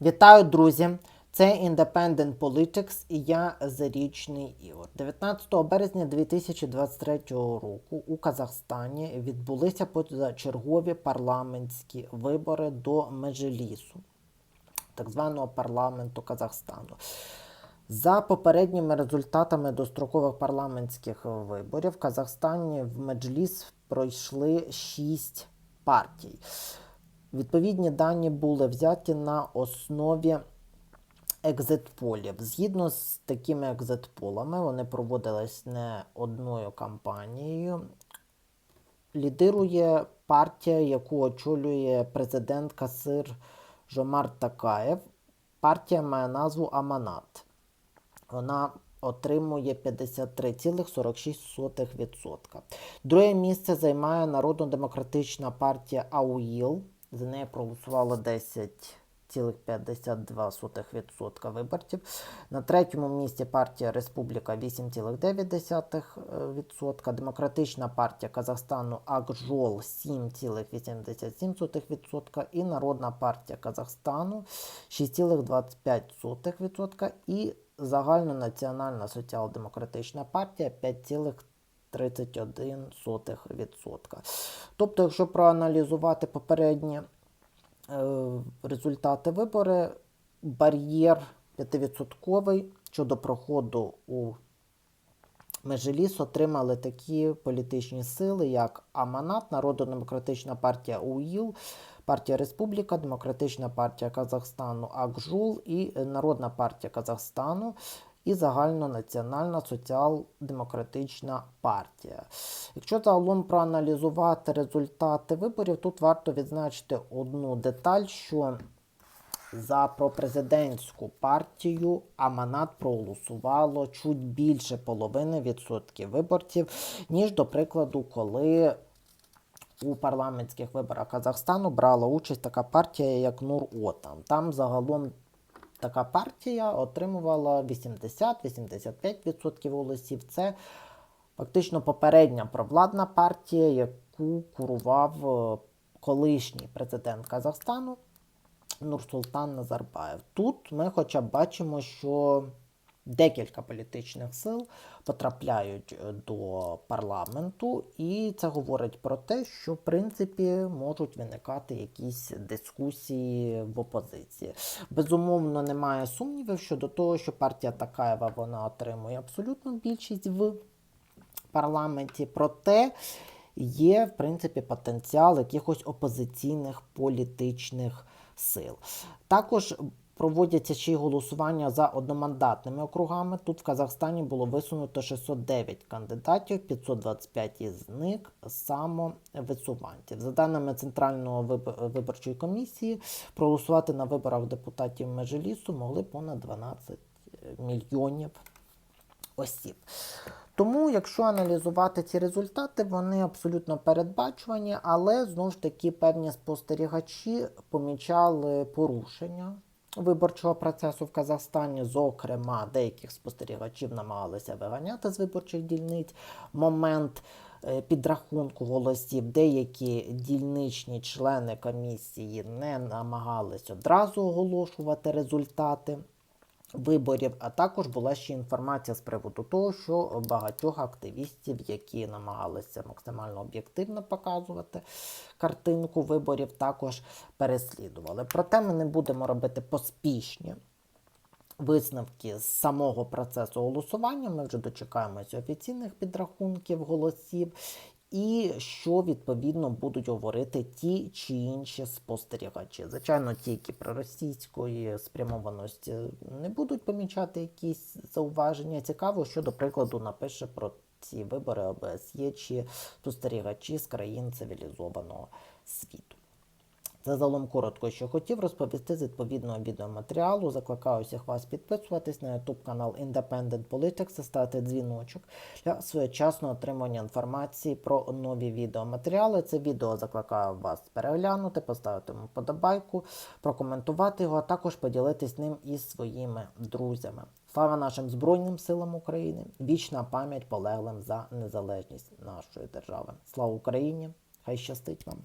Вітаю, друзі! Це Independent Politics і я Зарічний Ігор. 19 березня 2023 року у Казахстані відбулися позачергові парламентські вибори до Меджлісу, так званого парламенту Казахстану. За попередніми результатами дострокових парламентських виборів в Казахстані в Меджліс пройшли шість партій. Відповідні дані були взяті на основі екзитполів. Згідно з такими екзитполами, вони проводились не одною кампанією. Лідирує партія, яку очолює президент Касир Жомар Такаєв. Партія має назву Аманат. Вона отримує 53,46%. Друге місце займає Народно-демократична партія АУІЛ. За неї проголосувало 10,52% виборців. На третьому місці партія Республіка 8,9%. Демократична партія Казахстану Акжол 7,87%. І Народна партія Казахстану 6,25%. І загальнонаціональна соціал-демократична партія 5,31%. Тобто, якщо проаналізувати попередні е, результати вибори, бар'єр 5% щодо проходу у Межеліс отримали такі політичні сили, як Аманат, Народно-демократична партія УїЛ, партія Республіка, Демократична партія Казахстану Акжул і Народна партія Казахстану і загальнонаціональна соціал-демократична партія. Якщо загалом проаналізувати результати виборів, тут варто відзначити одну деталь, що за пропрезидентську партію Аманат проголосувало чуть більше половини відсотків виборців, ніж, до прикладу, коли у парламентських виборах Казахстану брала участь така партія, як Нур Отан. Там загалом така партія отримувала 80-85% голосів. Це фактично попередня провладна партія, яку курував е, колишній президент Казахстану Нурсултан Назарбаєв. Тут ми хоча б бачимо, що декілька політичних сил потрапляють е, до парламенту, і це говорить про те, що в принципі можуть виникати якісь дискусії в опозиції. Безумовно, немає сумнівів щодо того, що партія Такаєва вона отримує абсолютну більшість в парламенті. Проте є, в принципі, потенціал якихось опозиційних політичних сил. Також проводяться ще й голосування за одномандатними округами. Тут в Казахстані було висунуто 609 кандидатів, 525 із них самовисуванців. За даними Центральної виборчої комісії, проголосувати на виборах депутатів Межелісу могли понад 12 мільйонів осіб. Тому, якщо аналізувати ці результати, вони абсолютно передбачувані, але знову ж таки певні спостерігачі помічали порушення виборчого процесу в Казахстані. Зокрема, деяких спостерігачів намагалися виганяти з виборчих дільниць момент. Підрахунку голосів деякі дільничні члени комісії не намагались одразу оголошувати результати виборів, а також була ще інформація з приводу того, що багатьох активістів, які намагалися максимально об'єктивно показувати картинку виборів, також переслідували. Проте ми не будемо робити поспішні. Висновки з самого процесу голосування ми вже дочекаємося офіційних підрахунків голосів, і що відповідно будуть говорити ті чи інші спостерігачі. Звичайно, ті, які про російської спрямованості не будуть помічати якісь зауваження. Цікаво, що, до прикладу, напише про ці вибори ОБСЄ чи спостерігачі з країн цивілізованого світу. Загалом коротко, що хотів розповісти з відповідного відеоматеріалу. Закликаю всіх вас підписуватись на YouTube канал Independent Politics, ставити дзвіночок для своєчасного отримання інформації про нові відеоматеріали. Це відео закликаю вас переглянути, поставити йому подобайку, прокоментувати його, а також поділитись ним із своїми друзями. Слава нашим Збройним силам України! Вічна пам'ять полеглим за незалежність нашої держави. Слава Україні! Хай щастить вам!